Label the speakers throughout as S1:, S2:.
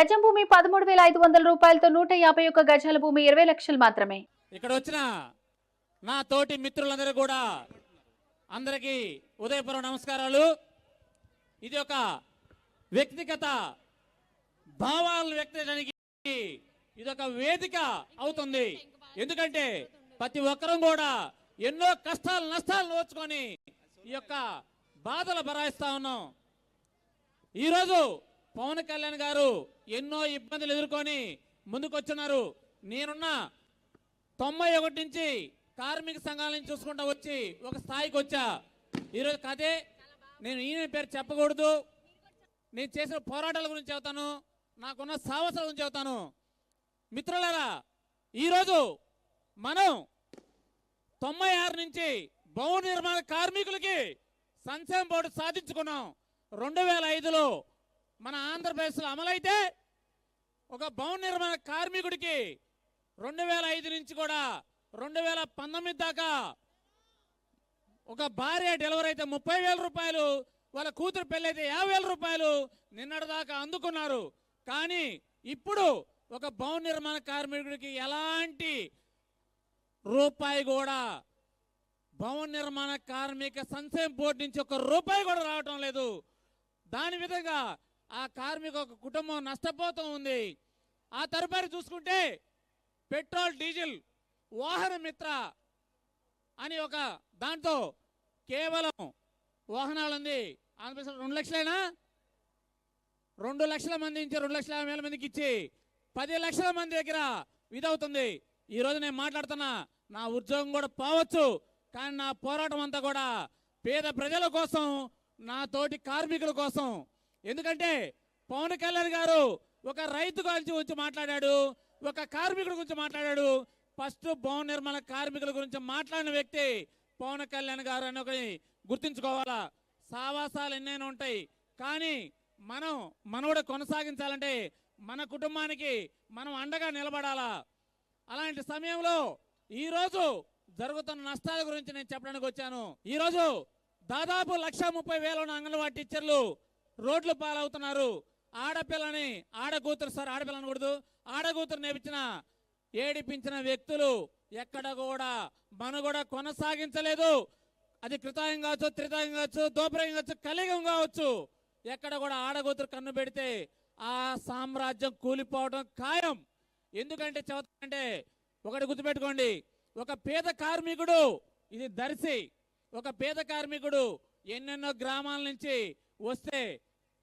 S1: గజం భూమి పదమూడు వేల ఐదు వందల రూపాయలతో నూట యాభై ఒక్క గజాల భూమి ఇరవై లక్షలు మాత్రమే.
S2: ఇక్కడ వచ్చిన నా తోటి మిత్రులందరూ కూడా అందరికీ ఉదయపూర్వ నమస్కారాలు. ఇది ఒక వ్యక్తిగత భావాలను వ్యక్తించడానికి ఇది ఒక వేదిక అవుతుంది. ఎందుకంటే ప్రతి ఒక్కరం కూడా ఎన్నో కష్టాలు నష్టాలు నోచుకొని ఈ యొక్క బాధలు భరాయిస్తా ఉన్నాం. ఈరోజు పవన్ కళ్యాణ్ గారు ఎన్నో ఇబ్బందులు ఎదుర్కొని ముందుకొచ్చున్నారు. నేనున్న తొంభై ఒకటి నుంచి కార్మిక సంఘాల నుంచి చూసుకుంటా వచ్చి ఒక స్థాయికి వచ్చా. ఈరోజు కదే నేను ఈయన పేరు చెప్పకూడదు. నేను చేసిన పోరాటాల గురించి చెబుతాను. నాకున్న సాహసాల గురించి చెబుతాను. మిత్రులారా ఈరోజు మనం తొంభై ఆరు నుంచి భవన నిర్మాణ కార్మికులకి సంక్షేమ బోర్డు సాధించుకున్నాం. రెండు వేల ఐదులో మన ఆంధ్రప్రదేశ్లో అమలైతే ఒక భవన నిర్మాణ కార్మికుడికి రెండు వేల ఐదు నుంచి కూడా రెండు వేల పంతొమ్మిది దాకా ఒక భార్య డెలివరీ అయితే ముప్పై వేల రూపాయలు వాళ్ళ కూతురు పెళ్ళి అయితే యాభై వేల రూపాయలు నిన్నటి దాకా అందుకున్నారు. కానీ ఇప్పుడు ఒక భవన నిర్మాణ కార్మికుడికి ఎలాంటి రూపాయి కూడా భవన నిర్మాణ కార్మిక సంక్షేమ బోర్డు నుంచి ఒక రూపాయి కూడా రావటం లేదు. దాని విధంగా ఆ కార్మిక ఒక కుటుంబం నష్టపోతూ ఉంది. ఆ తరుపరి చూసుకుంటే పెట్రోల్ డీజిల్ వాహన మిత్ర అని ఒక దాంతో కేవలం వాహనాలు ఉంది. ఆంధ్రప్రదేశ్ రెండు లక్షలేనా? రెండు లక్షల మంది నుంచి రెండు లక్షల యాభై వేల మందికి ఇచ్చి పది లక్షల మంది దగ్గర ఇదవుతుంది. ఈరోజు నేను మాట్లాడుతున్నా నా ఉద్యోగం కూడా పోవచ్చు కానీ నా పోరాటం అంతా కూడా పేద ప్రజల కోసం నా తోటి కార్మికుల కోసం ఎందుకంటే పవన్ కళ్యాణ్ గారు ఒక రైతు గురించి వచ్చి మాట్లాడాడు ఒక కార్మికుడి గురించి మాట్లాడాడు. ఫస్ట్ భవన నిర్మాణ కార్మికుల గురించి మాట్లాడిన వ్యక్తి పవన్ కళ్యాణ్ గారు అని ఒకటి గుర్తుంచుకోవాలా? సావాసాలు ఎన్నైనా ఉంటాయి. కానీ మనం మనవడు కొనసాగించాలంటే మన కుటుంబానికి మనం అండగా నిలబడాలా? అలాంటి సమయంలో ఈరోజు జరుగుతున్న నష్టాల గురించి నేను చెప్పడానికి వచ్చాను. ఈరోజు దాదాపు లక్ష ముప్పై వేల ఉన్న అంగన్వాడీ టీచర్లు రోడ్లు పాలవుతున్నారు. ఆడపిల్లని ఆడకూతురు సార్ ఆడపిల్ల అనకూడదు ఆడకూతురు నేర్పించిన ఏడిపించిన వ్యక్తులు ఎక్కడ కూడా మనుగడ కొనసాగించలేదు. అది కృతాయం కావచ్చు త్రితాయం కావచ్చు దోపరయం కావచ్చు కలిగం కావచ్చు. ఎక్కడ కూడా ఆడగూతురు కన్ను పెడితే ఆ సామ్రాజ్యం కూలిపోవడం ఖాయం. ఎందుకంటే చెబుతానంటే ఒకటి గుర్తుపెట్టుకోండి. ఒక పేద కార్మికుడు ఇది దర్శి. ఒక పేద కార్మికుడు ఎన్నెన్నో గ్రామాల నుంచి వస్తే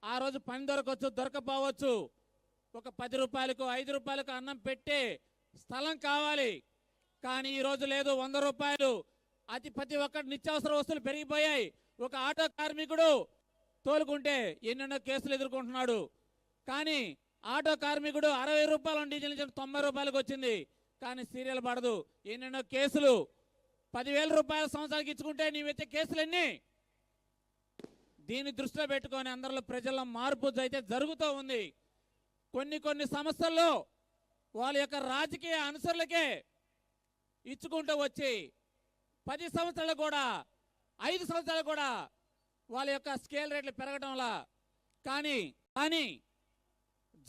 S2: ఆ రోజు పని దొరకవచ్చు దొరకపోవచ్చు. ఒక పది రూపాయలకు ఐదు రూపాయలకు అన్నం పెట్టే స్థలం కావాలి. కానీ ఈ రోజు లేదు వంద రూపాయలు. అతి ప్రతి ఒక్కటి నిత్యావసర వస్తువులు పెరిగిపోయాయి. ఒక ఆటో కార్మికుడు తోలుకుంటే ఎన్నెన్నో కేసులు ఎదుర్కొంటున్నాడు. కానీ ఆటో కార్మికుడు అరవై రూపాయల డీజిల్ నుంచి తొంభై రూపాయలకు వచ్చింది. కానీ సీరియల్ పడదు. ఎన్నెన్నో కేసులు. పదివేల రూపాయల సంవత్సరానికి ఇచ్చుకుంటే నీవైతే కేసులన్నీ దీన్ని దృష్టిలో పెట్టుకొని అందరిలో ప్రజల్లో మార్పు అయితే జరుగుతూ ఉంది. కొన్ని కొన్ని సమస్యల్లో వాళ్ళ యొక్క రాజకీయ అనుసరులకే ఇచ్చుకుంటూ వచ్చి పది సంవత్సరాలు కూడా ఐదు సంవత్సరాలు కూడా వాళ్ళ యొక్క స్కేల్ రేట్లు పెరగడంలా కానీ కానీ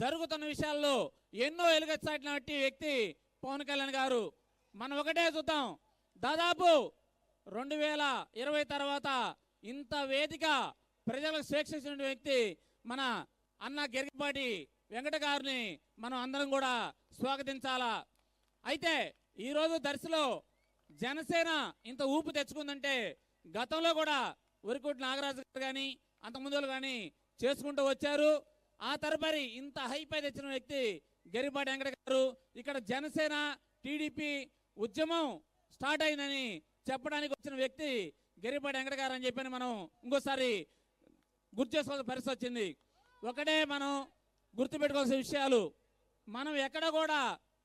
S2: జరుగుతున్న విషయాల్లో ఎన్నో ఎలుగెత్తినటువంటి వ్యక్తి పవన్ కళ్యాణ్ గారు. మనం ఒకటే చూద్దాం. దాదాపు రెండు వేల ఇరవై తర్వాత ఇంత వేదిక ప్రజలకు స్వేచ్ఛ వ్యక్తి మన అన్న గిరిపాటి వెంకట గారిని మనం అందరం కూడా స్వాగతించాలా? అయితే ఈరోజు దర్శలో జనసేన ఇంత ఊపు తెచ్చుకుందంటే గతంలో కూడా ఉరికోటి నాగరాజు గారు కానీ అంతకుముందు కానీ చేసుకుంటూ వచ్చారు. ఆ తరపరి ఇంత హైపై తెచ్చిన వ్యక్తి గరిపాటి వెంకట గారు. ఇక్కడ జనసేన టీడీపీ ఉద్యమం స్టార్ట్ అయిందని చెప్పడానికి వచ్చిన వ్యక్తి గరిపాటి వెంకట గారు అని చెప్పని మనం ఇంకోసారి గుర్తు చేసుకోవాల్సిన పరిస్థితి వచ్చింది. ఒకటే మనం గుర్తుపెట్టుకోవాల్సిన విషయాలు. మనం ఎక్కడ కూడా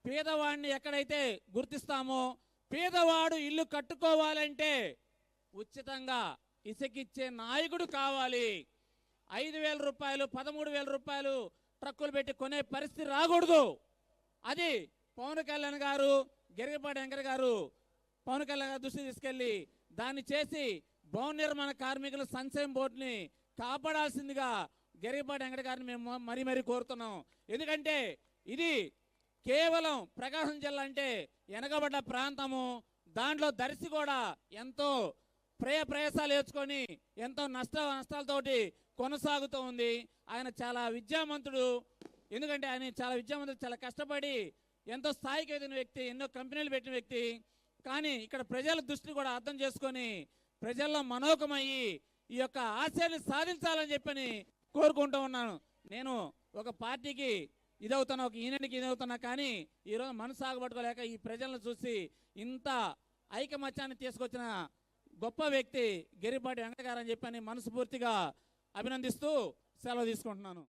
S2: పేదవాడిని ఎక్కడైతే గుర్తిస్తామో పేదవాడు ఇల్లు కట్టుకోవాలంటే ఉచితంగా ఇసుకిచ్చే నాయకుడు కావాలి. ఐదు వేల రూపాయలు పదమూడు వేల రూపాయలు ట్రక్కులు పెట్టి కొనే పరిస్థితి రాకూడదు. అది పవన్ కళ్యాణ్ గారు గిరిగపాటి వెంకట గారు పవన్ కళ్యాణ్ గారి దృష్టి తీసుకెళ్ళి దాన్ని చేసి భవన నిర్మాణ కార్మికుల సంక్షేమ బోర్డుని కాపాడాల్సిందిగా గరిపాటి వెంకట గారిని మేము మరీ మరీ కోరుతున్నాం. ఎందుకంటే ఇది కేవలం ప్రకాశం జిల్లా అంటే వెనకబడ్డ ప్రాంతము. దాంట్లో దర్శి కూడా ఎంతో ప్రయ ప్రయాసాలు ఏర్చుకొని ఎంతో నష్ట నష్టాలతోటి కొనసాగుతూ ఉంది. ఆయన చాలా విద్యావంతుడు ఎందుకంటే ఆయన చాలా విద్యావంతుడు చాలా కష్టపడి ఎంతో స్థాయికి ఎదిగిన వ్యక్తి ఎన్నో కంపెనీలు పెట్టిన వ్యక్తి. కానీ ఇక్కడ ప్రజల దృష్టిని కూడా అర్థం చేసుకొని ప్రజల్లో మనోకమయ్యి ఈ యొక్క ఆశయాన్ని సాధించాలని చెప్పని కోరుకుంటూ ఉన్నాను. నేను ఒక పార్టీకి ఇదవుతున్నా ఒక ఈయనకి ఇదవుతున్నా కానీ ఈరోజు మనసు ఆగబట్టుకోలేక ఈ ప్రజలను చూసి ఇంత ఐకమత్యాన్ని తీసుకొచ్చిన గొప్ప వ్యక్తి గిరిపాటి వెంకటగారు అని చెప్పని మనస్ఫూర్తిగా అభినందిస్తూ సెలవు తీసుకుంటున్నాను.